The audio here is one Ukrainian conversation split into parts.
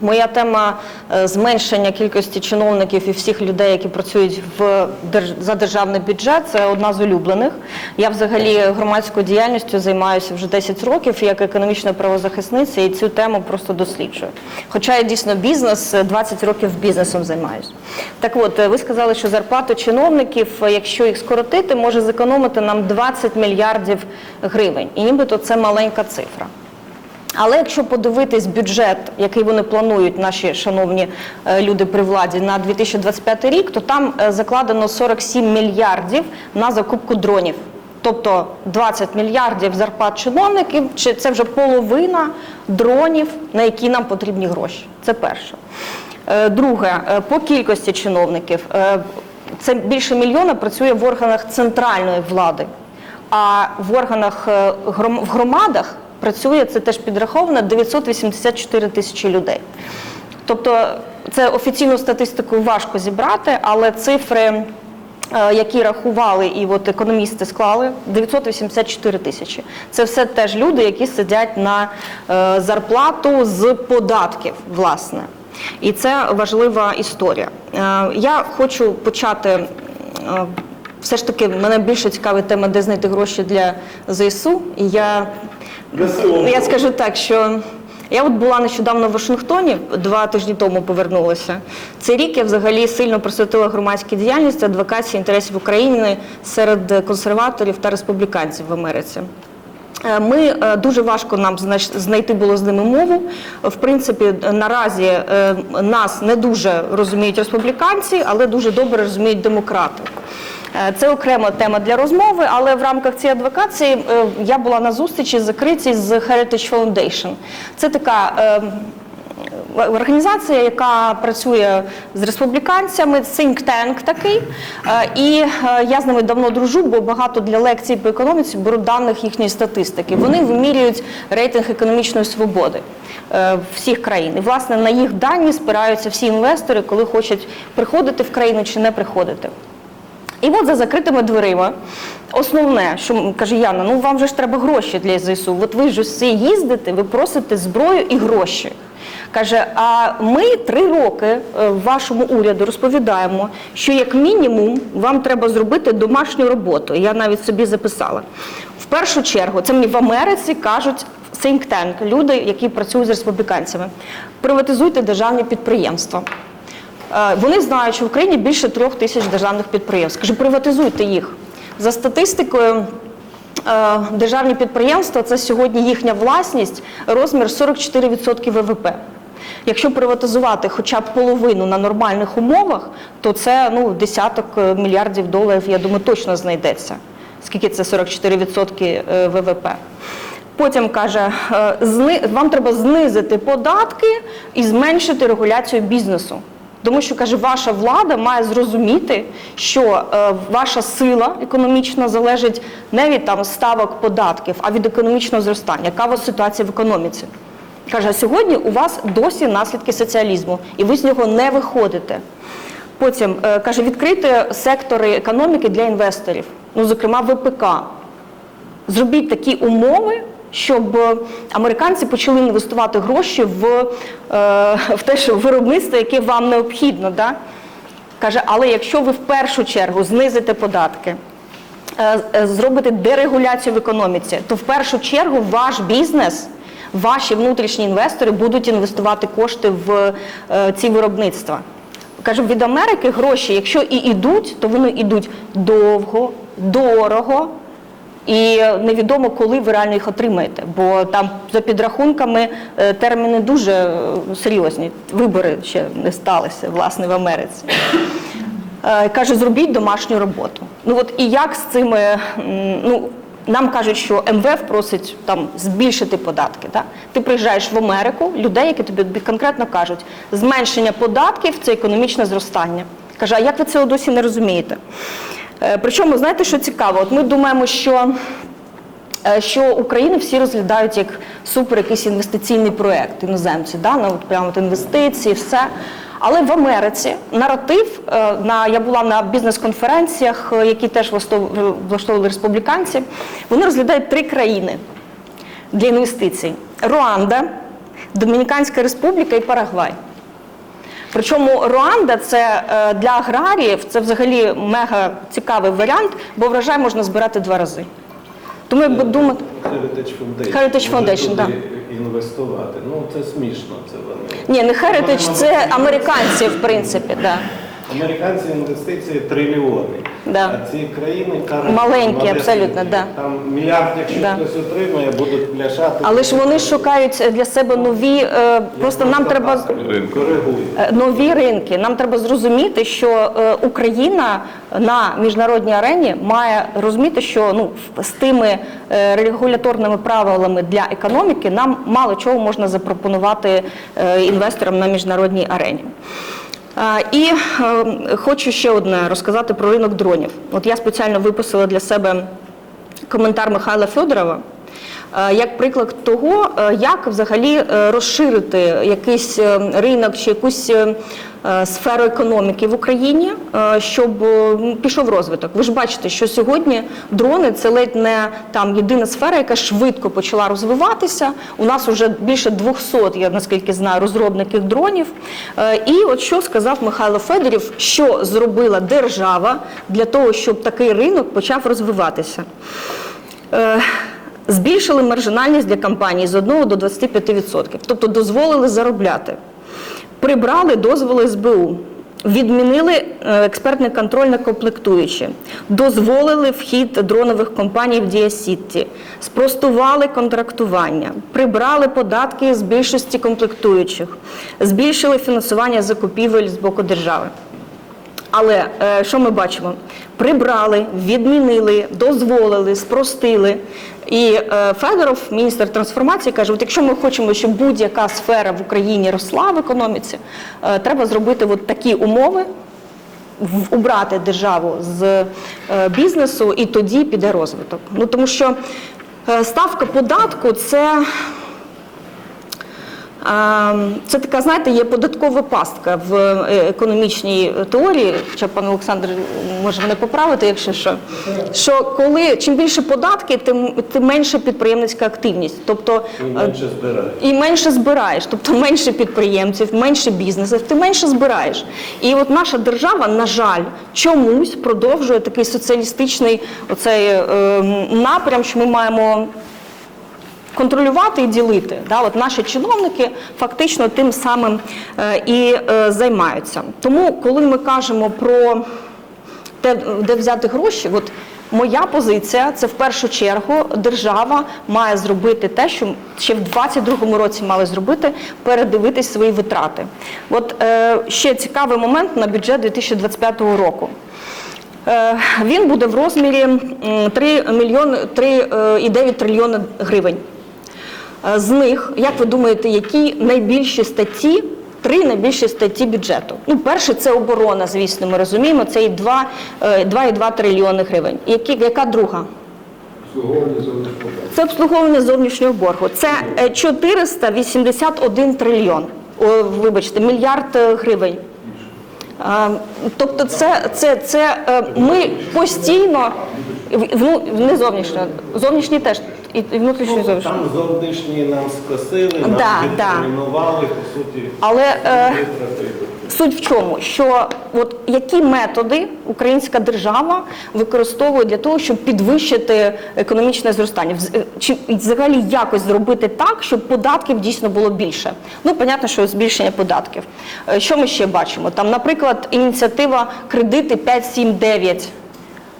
Моя тема е, зменшення кількості чиновників і всіх людей, які працюють в за державний бюджет, це одна з улюблених. Я взагалі громадською діяльністю займаюся вже 10 років як економічна правозахисниця, і цю тему просто досліджую. Хоча я дійсно бізнес, е, 20 років бізнесом займаюся. Так от, е, ви сказали, що зарплату чиновників, е, якщо їх скоротити, може зекономити нам 20 мільярдів гривень. І нібито це маленька цифра. Але якщо подивитись бюджет, який вони планують, наші шановні е, люди при владі, на 2025 рік, то там е, закладено 47 мільярдів на закупку дронів. Тобто 20 мільярдів зарплат чиновників, чи це вже половина дронів, на які нам потрібні гроші. Це перше. Е, Друге, по кількості чиновників. Це більше мільйона працює в органах центральної влади. А в органах в громадах працює це теж підраховано 984 тисячі людей. Тобто це офіційну статистику важко зібрати, але цифри, е, які рахували і от економісти склали, 984 тисячі. Це все теж люди, які сидять на е, зарплату з податків, власне. І це важлива історія. Е, Я хочу почати. все ж таки мене більше цікавить тема, де знайти гроші для ЗСУ. І я, я скажу так, що я от була нещодавно в Вашингтоні, два тижні тому повернулася. Цей рік я взагалі сильно присвятила громадській діяльності адвокації інтересів України серед консерваторів та республіканців в Америці. Е, Ми е, дуже важко нам знайти було з ними мову. В принципі, наразі е, нас не дуже розуміють республіканці, але дуже добре розуміють демократи. Е, Це окрема тема для розмови, але в рамках цієї адвокації е, я була на зустрічі закритій з Heritage Foundation. Це така е, організація, яка працює з республіканцями, think tank такий. І я з ними давно дружу, бо багато для лекцій по економіці беру даних їхньої статистики. Вони вимірюють рейтинг економічної свободи всіх країн. І власне на їх дані спираються всі інвестори, коли хочуть приходити в країну чи не приходити. І от за закритими дверима. Основне, що каже Яна, ну вам же ж треба гроші для ЗСУ. От ви ж всі їздите, ви просите зброю і гроші. Каже, а ми три роки е, вашому уряду розповідаємо, що як мінімум вам треба зробити домашню роботу. Я навіть собі записала. В першу чергу, це мені в Америці кажуть think tank, люди, які працюють з республіканцями. Приватизуйте державні підприємства. Е, Вони знають, що в Україні більше трьох тисяч державних підприємств. Каже, приватизуйте їх. За статистикою, е, державні підприємства це сьогодні їхня власність, розмір 44% ВВП. Якщо приватизувати хоча б половину на нормальних умовах, то це ну, десяток е, мільярдів доларів, я думаю, точно знайдеться. Скільки це 44% е, ВВП. Потім каже, вам треба знизити податки і зменшити регуляцію бізнесу. Тому що каже, ваша влада має зрозуміти, що е, ваша сила економічна залежить не від там ставок податків, а від економічного зростання. Яка у вас ситуація в економіці? Каже, а сьогодні у вас досі наслідки соціалізму, і ви з нього не виходите. Потім е, каже, відкрити сектори економіки для інвесторів, ну зокрема ВПК. Зробіть такі умови, щоб е, американці почали інвестувати гроші в, е, в те, що виробництво, яке вам необхідно. Да? Каже, але якщо ви в першу чергу знизите податки, е, зробите дерегуляцію в економіці, то в першу чергу ваш бізнес, ваші внутрішні інвестори будуть інвестувати кошти в ці виробництва. Каже, від Америки гроші, якщо і йдуть, то вони йдуть довго, дорого. І невідомо, коли ви реально їх отримаєте, бо там за підрахунками е, терміни дуже е, серйозні. Вибори ще не сталися, власне, в Америці. Е, Каже, зробіть домашню роботу. Ну от і як з цими, ну нам кажуть, що МВФ просить там збільшити податки. Так? Ти приїжджаєш в Америку, людей, які тобі конкретно кажуть, зменшення податків це економічне зростання. Каже, а як ви цього досі не розумієте? Е, Причому, знаєте, що цікаво? От ми думаємо, що е, що Україну всі розглядають як супер якийсь інвестиційний проєкт іноземці, да? ну, от прямо от інвестиції, все. Але в Америці наратив е, на я була на бізнес-конференціях, які теж влаштовували республіканці. Вони розглядають три країни для інвестицій: Руанда, Домініканська Республіка і Парагвай. Причому Руанда це е, для аграріїв це взагалі мега цікавий варіант, бо врожай можна збирати два рази. Тому якби думати. Heritage Foundation. Heritage Foundation, да. інвестувати. Ну це смішно. Це вони. Ні, не Heritage, це американці, в принципі, да. Американці інвестиції трильйони. Да. А ці країни кажуть, Маленькі, абсолютно, да. Там мільярд, якщо Да. хтось отримає, будуть пляшати. Але ж вони шукають для себе нові. е, Просто нам треба коригують. Е, нові ринки. Нам треба зрозуміти, що е, Україна на міжнародній арені має розуміти, що ну в- з тими е, регуляторними правилами для економіки нам мало чого можна запропонувати е, інвесторам на міжнародній арені. І е, хочу ще одне розказати про ринок дронів. От я спеціально виписала для себе коментар Михайла Федорова. Е, Як приклад того, е, як взагалі е, розширити якийсь ринок чи якусь сферу економіки в Україні, щоб пішов розвиток. Ви ж бачите, що сьогодні дрони це ледь не там єдина сфера, яка швидко почала розвиватися. У нас вже більше 200, я наскільки знаю, розробників дронів. І от що сказав Михайло Федорів, що зробила держава для того, щоб такий ринок почав розвиватися. Збільшили маржинальність для компаній з 1 до 25%, тобто дозволили заробляти. Прибрали дозволи СБУ, відмінили е, експертний контроль на комплектуючі, дозволили вхід дронових компаній в Діасітті, спростували контрактування, прибрали податки з більшості комплектуючих, збільшили фінансування закупівель з боку держави. Але е, що ми бачимо? Прибрали, відмінили, дозволили, спростили. І е, Федоров, міністр трансформації, каже: от якщо ми хочемо, щоб будь-яка сфера в Україні росла в економіці, е, треба зробити от такі умови, убрати державу з бізнесу, і тоді піде розвиток. Ну тому що ставка податку це. Це така, знаєте, є податкова пастка в е, економічній теорії. Хоча пан Олександр може мене поправити, якщо що. Що коли чим більше податки, тим, тим менша підприємницька активність. Тобто І е, менше і менше збираєш, тобто менше підприємців, менше бізнесів, ти менше збираєш. І от наша держава, на жаль, чомусь продовжує такий соціалістичний оцей е, напрям, що ми маємо контролювати і ділити. Да? От наші чиновники фактично тим самим е, і е, займаються. Тому, коли ми кажемо про те, де взяти гроші, от моя позиція це в першу чергу держава має зробити те, що ще в 2022 році мали зробити, передивитись свої витрати. От е, ще цікавий момент на бюджет 2025 року. Він буде в розмірі 3 мільйони 3,9 трильйони гривень. Е, З них, як ви думаєте, які найбільші статті, три найбільші статті бюджету? Ну, перше, це оборона, звісно, ми розуміємо, це і 2, е, 2,2 трильйони гривень. Які, яка друга? Обслуговування зовнішнього Це обслуговування зовнішнього боргу. Це е, 481 трильйон. О, вибачте, мільярд е, гривень. Тобто, це, це, це е, ми постійно ну, не зовнішньо, зовнішній теж і і внутрішній і зовнішній. Там зовнішні нам скосили, нам Да, да. відтермінували, по суті, Але е, суть в чому, що от які методи українська держава використовує для того, щоб підвищити економічне зростання, е, чи взагалі якось зробити так, щоб податків дійсно було більше. Ну, понятно, що збільшення податків. Е, Що ми ще бачимо? Там, наприклад, ініціатива кредити 5-7-9.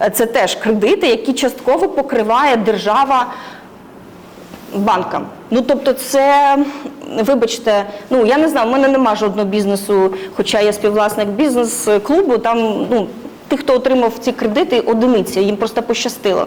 Е, Це теж кредити, які частково покриває держава банкам. Ну тобто, це, вибачте, ну я не знаю, в мене нема жодного бізнесу, хоча я співвласник бізнес-клубу. Там ну тих, хто отримав ці кредити, одиниці, їм просто пощастило.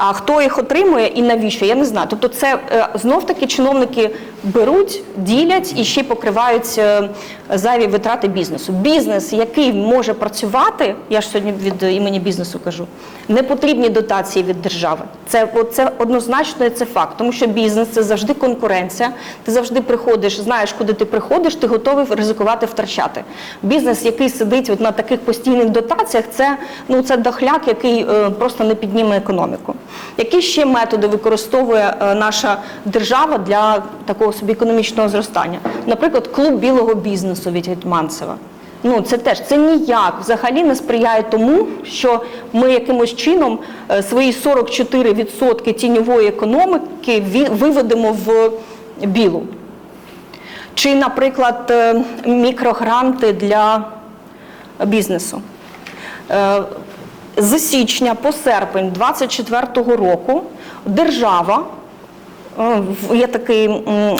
А хто їх отримує і навіщо? Я не знаю. Тобто, це е, знов таки чиновники беруть, ділять і ще й покривають е, зайві витрати бізнесу. Бізнес, який може працювати, я ж сьогодні від імені бізнесу кажу, не потрібні дотації від держави. Це, це однозначно це факт, тому що бізнес це завжди конкуренція. Ти завжди приходиш, знаєш, куди ти приходиш, ти готовий ризикувати втрачати. Бізнес, який сидить от на таких постійних дотаціях, це ну це дохляк, який е, просто не підніме економіку. Які ще методи використовує е, наша держава для такого собі економічного зростання? Наприклад, клуб білого бізнесу від Гетьманцева. Ну, це теж це ніяк взагалі не сприяє тому, що ми якимось чином е, свої 44% тіньової економіки виведемо в білу. Чи, наприклад, е, мікрогранти для бізнесу. З січня по серпень 2024 року держава, е, є такий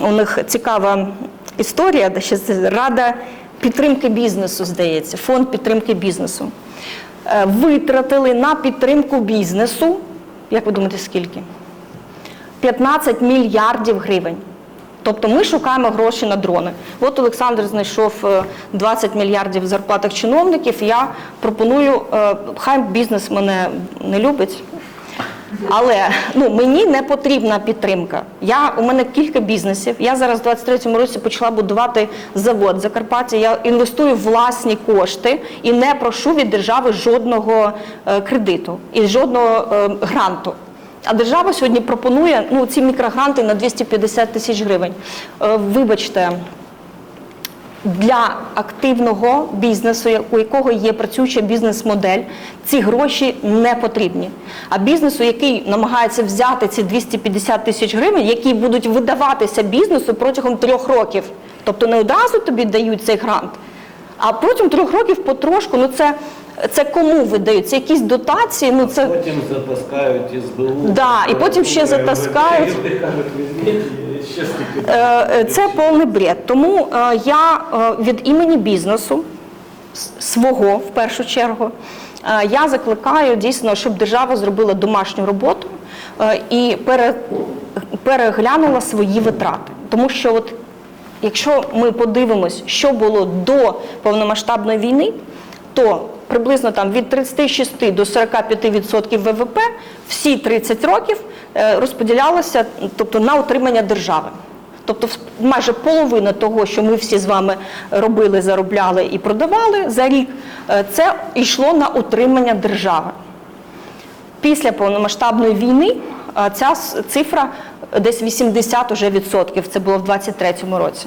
у них цікава історія, де Рада підтримки бізнесу, здається, фонд підтримки бізнесу. Е, Витратили на підтримку бізнесу, як ви думаєте, скільки? 15 мільярдів гривень. Тобто ми шукаємо гроші на дрони. От Олександр знайшов е, 20 мільярдів в зарплатах чиновників. Я пропоную, е, хай бізнес мене не любить. Але ну мені не потрібна підтримка. Я у мене кілька бізнесів. Я зараз в 23-му році почала будувати завод в Закарпатті. Я інвестую в власні кошти і не прошу від держави жодного е, кредиту і жодного е, гранту. А держава сьогодні пропонує ну ці мікрогранти на 250 тисяч гривень. Е, вибачте, для активного бізнесу, у якого є працююча бізнес-модель, ці гроші не потрібні. А бізнесу, який намагається взяти ці 250 тисяч гривень, які будуть видаватися бізнесу протягом трьох років, тобто не одразу тобі дають цей грант, а протягом трьох років потрошку, ну це, це кому видають? Це якісь дотації, ну це. Потім затаскають СБУ. Да, і потім ще затаскають. Ще стільки. Е, е, Це повний бред. Тому е, я е, від імені бізнесу свого в першу чергу. е, Я закликаю дійсно, щоб держава зробила домашню роботу е, і переглянула свої витрати. Тому що, от, якщо ми подивимось, що було до повномасштабної війни, то приблизно там від 36 до 45% ВВП всі 30 років е, розподілялося тобто, на утримання держави. Тобто майже половина того, що ми всі з вами робили, заробляли і продавали за рік, е, це йшло на утримання держави. Після повномасштабної війни е, ця цифра десь 80 уже відсотків. Це було в 23-му році.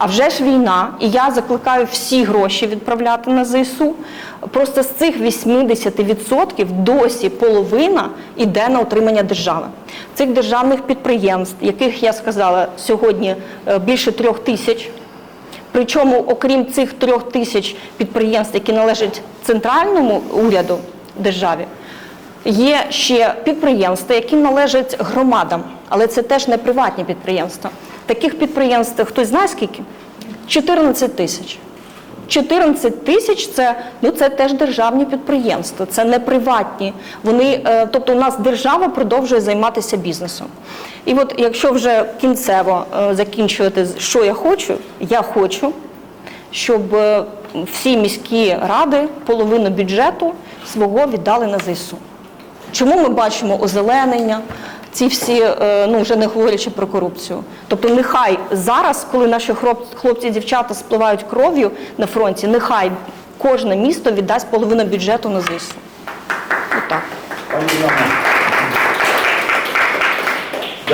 А вже ж війна, і я закликаю всі гроші відправляти на ЗСУ. Просто з цих 80% досі половина йде на утримання держави. Цих державних підприємств, яких я сказала сьогодні е, більше трьох тисяч, Причому, окрім цих трьох тисяч підприємств, які належать центральному уряду державі, є ще підприємства, які належать громадам, але це теж не приватні підприємства. Таких підприємств хтось знає скільки? 14 тисяч. 14 тисяч це, ну, це теж державні підприємства, це не приватні. Вони, е, тобто у нас держава продовжує займатися бізнесом. І от якщо вже кінцево е, закінчувати, що я хочу, я хочу, щоб е, всі міські ради половину бюджету свого віддали на ЗСУ. Чому ми бачимо озеленення? Ці всі, е, ну вже не говорячи про корупцію. Тобто, нехай зараз, коли наші хлоп- хлопці дівчата спливають кров'ю на фронті, нехай кожне місто віддасть половину бюджету на ЗСУ. Отак.